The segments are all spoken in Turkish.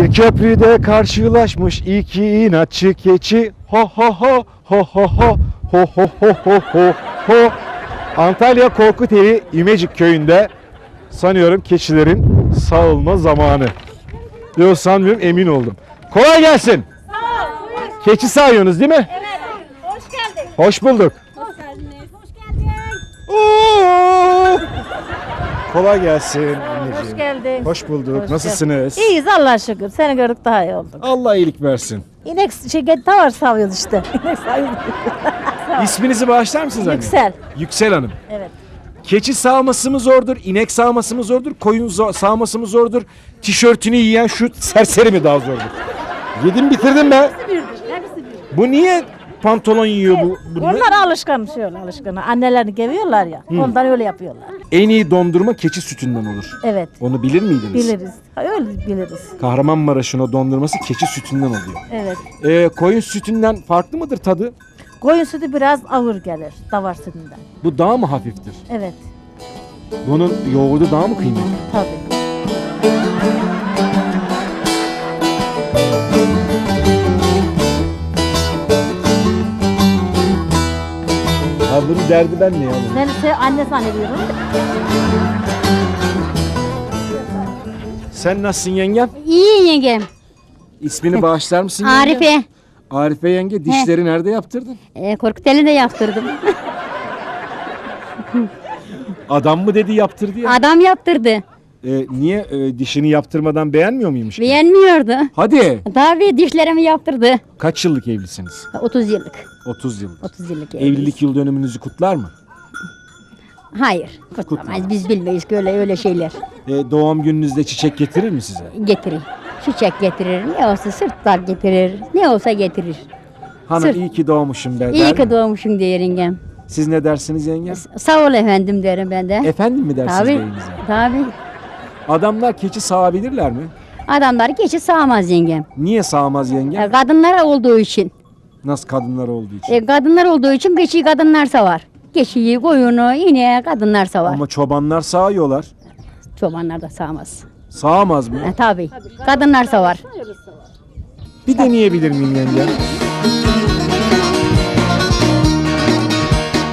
Bir köprüde karşılaşmış iki inatçı keçi. Ho ho ho ho ho ho ho ho ho ho ho ho. Antalya Korkuteli İmecik köyünde sanıyorum keçilerin sağılma zamanı. Yok sanmıyorum emin oldum. Kolay gelsin. Keçi sağıyorsunuz değil mi? Hoş geldin. Hoş bulduk. Hoş geldiniz. Hoş geldin. Oo! Kolay gelsin anneciğim. Hoş geldin. Hoş bulduk. Hoş Nasılsınız? İyiyiz Allah'a şükür. Seni gördük daha iyi olduk. Allah iyilik versin. İnek şey var sağıyoruz işte. İnek sağıyoruz. İsminizi bağışlar mısınız anne? Yüksel. Yüksel Hanım. Evet. Keçi sağması mı zordur, inek sağması mı zordur, koyun zo- sağması mı zordur, tişörtünü yiyen şu serseri mi daha zordur? Yedim bitirdim be. Hepsi bir. Bu niye pantolon yiyor bu? bunlar? Onlar alışkan şöyle alışkın. Annelerini geviyorlar ya. Ondan öyle yapıyorlar. En iyi dondurma keçi sütünden olur. Evet. Onu bilir miydiniz? Biliriz. Öyle biliriz. Kahramanmaraş'ın o dondurması keçi sütünden oluyor. Evet. Ee, koyun sütünden farklı mıdır tadı? Koyun sütü biraz ağır gelir. Davar sütünden. Bu daha mı hafiftir? Evet. Bunun yoğurdu daha mı kıymetli? Tabii. Ha bunun derdi ben ne ya? Ben şey anne zannediyorum. Sen nasılsın yengem? İyi yengem. İsmini bağışlar mısın yengem? Arife. Arife yenge dişleri nerede yaptırdın? E, Korkuteli de yaptırdım. Adam mı dedi yaptırdı ya? Adam yaptırdı. Ee, niye e, dişini yaptırmadan beğenmiyor muymuş? ki? Beğenmiyordu. Hadi. Tabii dişlerimi yaptırdı. Kaç yıllık evlisiniz? 30 yıllık. 30 yıllık. 30 yıllık evliyiz. Evlilik yıl dönümünüzü kutlar mı? Hayır. Kutlamaz. Biz bilmeyiz öyle öyle şeyler. Ee, doğum gününüzde çiçek getirir mi size? Getirir. Çiçek getirir. Ne olsa sırtlar getirir. Ne olsa getirir. Hanım Sır. iyi ki doğmuşum be. İyi ki mi? doğmuşsun diye yengem. Siz ne dersiniz yengem? Sağ ol efendim derim ben de. Efendim mi dersiniz Tabii. beyimize? Tabii. Adamlar keçi sağabilirler mi? Adamlar geçi sağmaz yengem. Niye sağmaz yengem? E, kadınlara olduğu için. Nasıl kadınlar olduğu için? E, kadınlar olduğu için geçiyi kadınlar savar. Geçiyi, koyunu, ineği kadınlar savar. Ama çobanlar sağıyorlar. Çobanlar da sağmaz. Sağamaz mı? E, tabii. Kadınlar savar. Bir deneyebilir miyim yengem?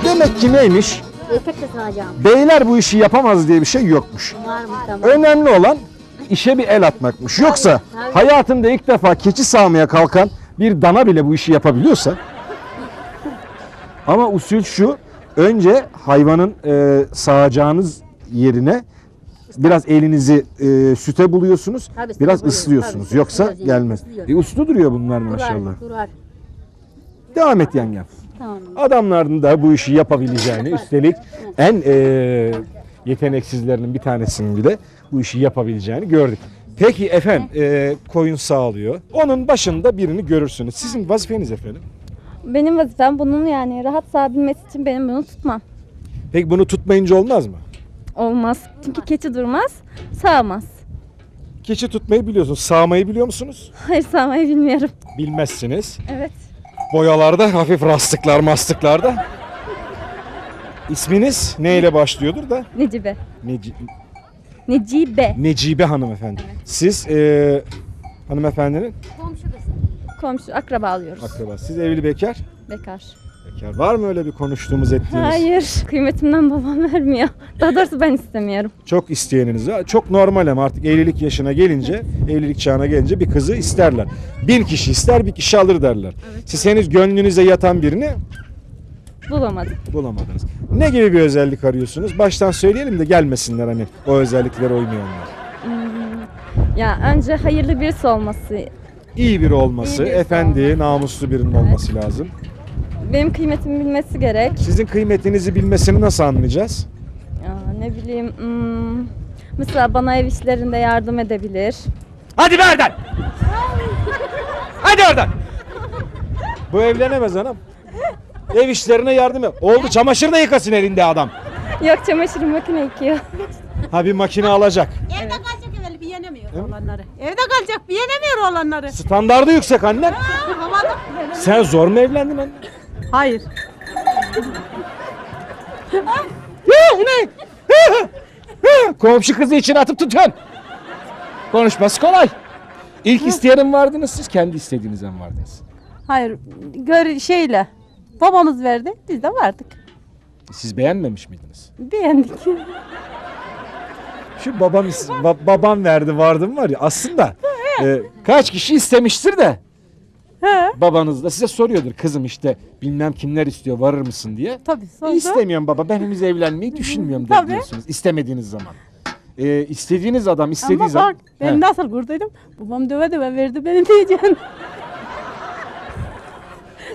Demek ki neymiş? Erkek de sağacağım. Beyler bu işi yapamaz diye bir şey yokmuş. Var mı? Tamam. Önemli olan işe bir el atmakmış. Yoksa hayatında ilk defa keçi sağmaya kalkan bir dana bile bu işi yapabiliyorsa ama usul şu önce hayvanın e, sağacağınız yerine biraz elinizi e, süte buluyorsunuz Tabii, süte biraz buluyoruz, ıslıyorsunuz tabii, yoksa ıslıyoruz, gelmez. ıslıyoruz. E, uslu duruyor bunlar maşallah. Durar, durar. Devam et yengem. Tamam. Adamların da bu işi yapabileceğini üstelik en e, yeteneksizlerinin bir tanesinin bile bu işi yapabileceğini gördük. Peki efendim e, koyun sağlıyor. Onun başında birini görürsünüz. Sizin vazifeniz efendim. Benim vazifem bunun yani rahat sağabilmesi için benim bunu tutmam. Peki bunu tutmayınca olmaz mı? Olmaz. Çünkü keçi durmaz, sağmaz. Keçi tutmayı biliyorsunuz. Sağmayı biliyor musunuz? Hayır sağmayı bilmiyorum. Bilmezsiniz. Evet. Boyalarda hafif rastlıklar mastıklarda. İsminiz neyle başlıyordur da? Necibe. Neci- Necibe. Necibe hanımefendi. Siz e, hanımefendinin Komşu, akraba alıyoruz. akrabası. Siz evli bekar. Bekar. Bekar. Var mı öyle bir konuştuğumuz ettiğiniz? Hayır. Kıymetimden babam vermiyor. Daha doğrusu ben istemiyorum. Çok isteyeniniz var. Çok normal ama artık evlilik yaşına gelince, evlilik çağına gelince bir kızı isterler. Bin kişi ister, bir kişi alır derler. Siz henüz gönlünüze yatan birini Bulamadım. bulamadınız. Ne gibi bir özellik arıyorsunuz? Baştan söyleyelim de gelmesinler hani o özelliklere uymayanlar. Ya önce hayırlı birisi olması. İyi biri olması, İyi birisi efendi, namuslu birinin olması lazım. Benim kıymetimi bilmesi gerek. Sizin kıymetinizi bilmesini nasıl anlayacağız? Ya ne bileyim. hmm, mesela bana ev işlerinde yardım edebilir. Hadi be oradan! Hadi oradan! Bu evlenemez hanım. Ev işlerine yardım et. Oldu çamaşır da yıkasın elinde adam. Yok çamaşır makine yıkıyor. Ha bir makine alacak. Evde kalacak evvel bir yenemiyor olanları. Evde kalacak bir yenemiyor olanları. Standardı yüksek annen. Sen zor mu evlendin anne? Hayır. Yuh ne? Komşu kızı için atıp tutuyorsun. Konuşması kolay. İlk isteyenin vardınız siz kendi istediğinizden vardınız? Hayır gör şeyle babamız verdi biz de vardık. Siz beğenmemiş miydiniz? Beğendik. Şu babam is- ba- babam verdi vardım var ya aslında e, kaç kişi istemiştir de He. babanız da size soruyordur kızım işte bilmem kimler istiyor varır mısın diye. Tabii sonra. İstemiyorum baba ben henüz evlenmeyi düşünmüyorum der Tabii. diyorsunuz istemediğiniz zaman. E, istediğiniz adam istediği Ama zaman. bak ben He. nasıl buradaydım. Babam döve döve verdi beni diyeceksin.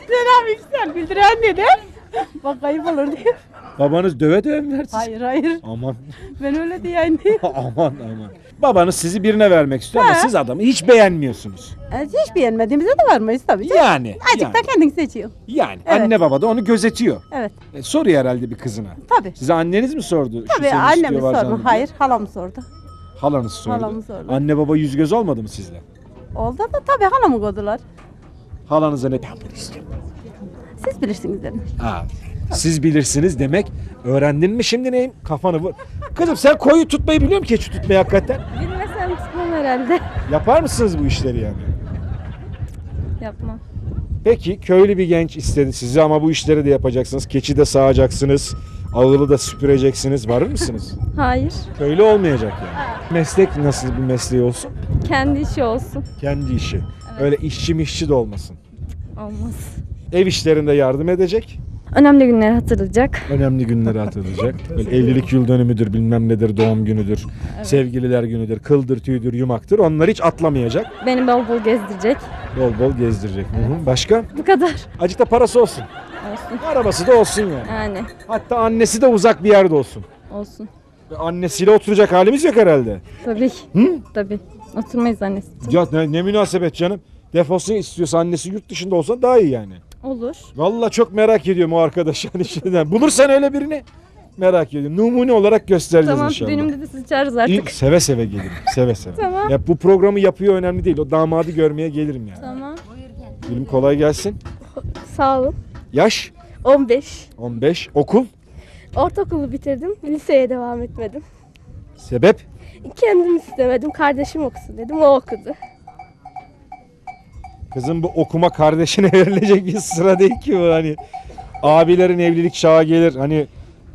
Sen abi yüksel bildiren dedi. Bak kayıp olur diye. Babanız döve döve mi verdi? Hayır hayır. Aman Ben öyle diyeyim diye. aman aman. Babanız sizi birine vermek istiyor ama siz adamı hiç beğenmiyorsunuz. E, Hiç beğenmediğimize de varmayız tabii. canım. Yani. Azıcık yani. da kendin seçiyor. Yani Evet. anne baba da onu gözetiyor. Evet. E, soruyor herhalde bir kızına. Tabii. Size anneniz mi sordu? Şu Tabii seni annemi istiyor, var sorma. zannediyor. Hayır halam sordu. Halanız sordu. Halamı sordu. Anne baba yüz göz olmadı mı sizle? Oldu da tabii halamı koydular. Halanıza ne ben bunu istiyorum. Siz bilirsiniz dedim. Ha. Siz bilirsiniz demek. Öğrendin mi şimdi neyim? Kafanı vur. Kızım sen koyu tutmayı biliyor musun keçi tutmayı hakikaten? Bilmesem tutmam herhalde. Yapar mısınız bu işleri yani? Yapmam. Peki köylü bir genç istedi sizi ama bu işleri de yapacaksınız. Keçi de sağacaksınız. Ağılı da süpüreceksiniz. Varır mısınız? Hayır. Köylü olmayacak yani. Meslek nasıl bir mesleği olsun? Kendi işi olsun. Kendi işi. Öyle işçi mişçi de olmasın. Olmaz. Ev işlerinde yardım edecek. Önemli günleri hatırlayacak. Önemli günleri hatırlayacak. Böyle evlilik yıl dönümüdür, bilmem nedir, doğum günüdür, sevgililer günüdür, kıldır, tüydür, yumaktır. Onları hiç atlamayacak. Beni bol bol gezdirecek. Bol bol gezdirecek. Hı hı. Başka? Bu kadar. Acık da parası olsun. Olsun. Arabası da olsun yani. Yani. Hatta annesi de uzak bir yerde olsun. Olsun. Ve Annesiyle oturacak halimiz yok herhalde. Tabii. Hı? Tabii. Oturmayız annesi. Ya ne, ne münasebet canım. Defolsun istiyorsa annesi yurt dışında olsa daha iyi yani. Olur. Vallahi çok merak ediyorum o arkadaş yani şeyden. Bulursan öyle birini merak ediyorum. Numune olarak göstereceğiz Tamam. inşallah. Düğünümde de sizi çağırırız artık. İlk seve seve gelirim. Seve seve. Tamam. Ya bu programı yapıyor önemli değil. O damadı görmeye gelirim yani. Tamam. Gülüm kolay gelsin. Sağ olun. Yaş 15. 15. Okul Ortaokulu bitirdim. Liseye devam etmedim. sebep Kendim istemedim. Kardeşim okusun dedim. O okudu. Kızım bu okuma kardeşine verilecek bir sıra değil ki bu hani. Abilerin evlilik çağı gelir. Hani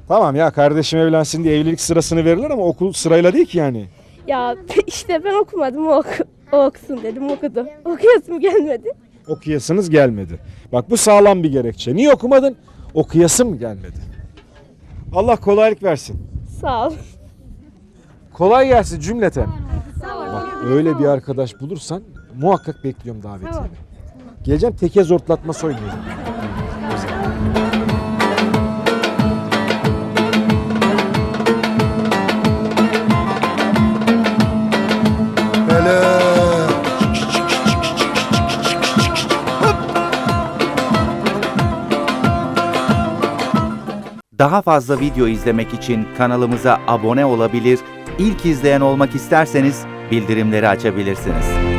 tamam ya kardeşim evlensin diye evlilik sırasını verirler ama okul sırayla değil ki yani. Ya işte ben okumadım. O, oku, o okusun dedim. Okudu. Okuyasım gelmedi. Okuyasınız gelmedi. Bak bu sağlam bir gerekçe. Niye okumadın? Okuyasım gelmedi. Allah kolaylık versin. Sağ ol. Kolay gelsin cümleten. Bak öyle bir arkadaş bulursan muhakkak bekliyorum davetini. Geleceğim teke zortlatması oynayacağım. Daha fazla video izlemek için kanalımıza abone olabilir, ilk izleyen olmak isterseniz bildirimleri açabilirsiniz.